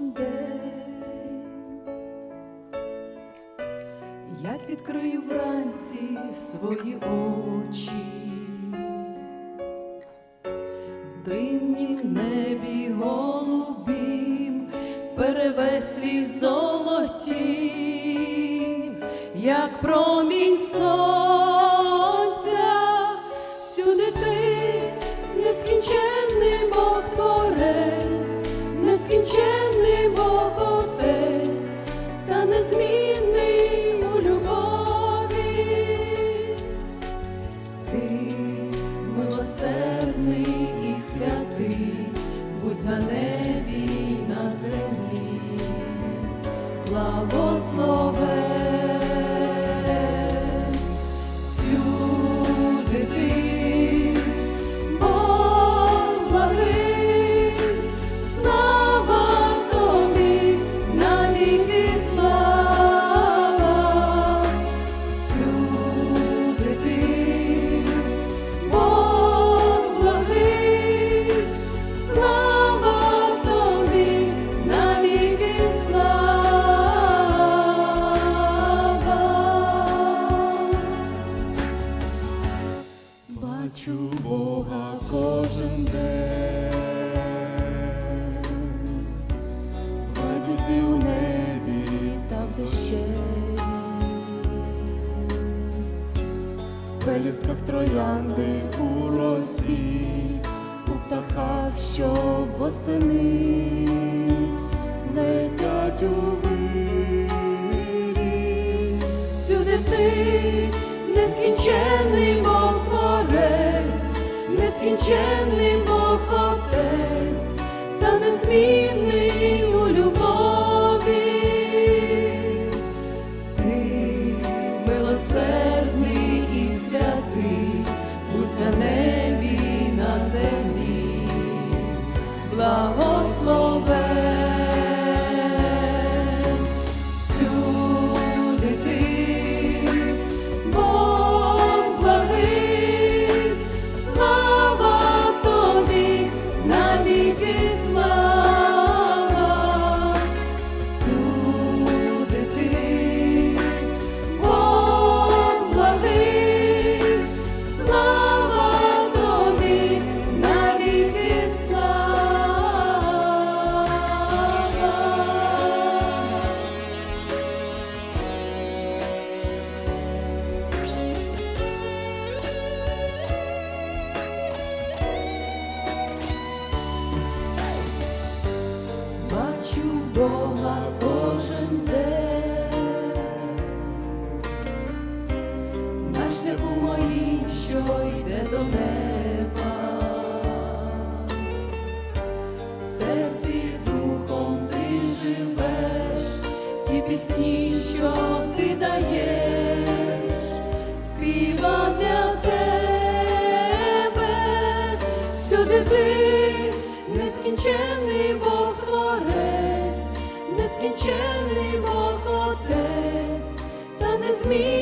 день, як відкрию вранці свої очі, в димнім небі голубім, в перевеслі золотім, як промінь сон. Пелюстках троянди у росі, у птахах, що восени летять у вирі. Всюди ти нескінчений Бог Творець, нескінчений Бог Отець, та незмінний на небі на землі, благословен Бога кожен день, на шляху моїм, що йде до неба, me.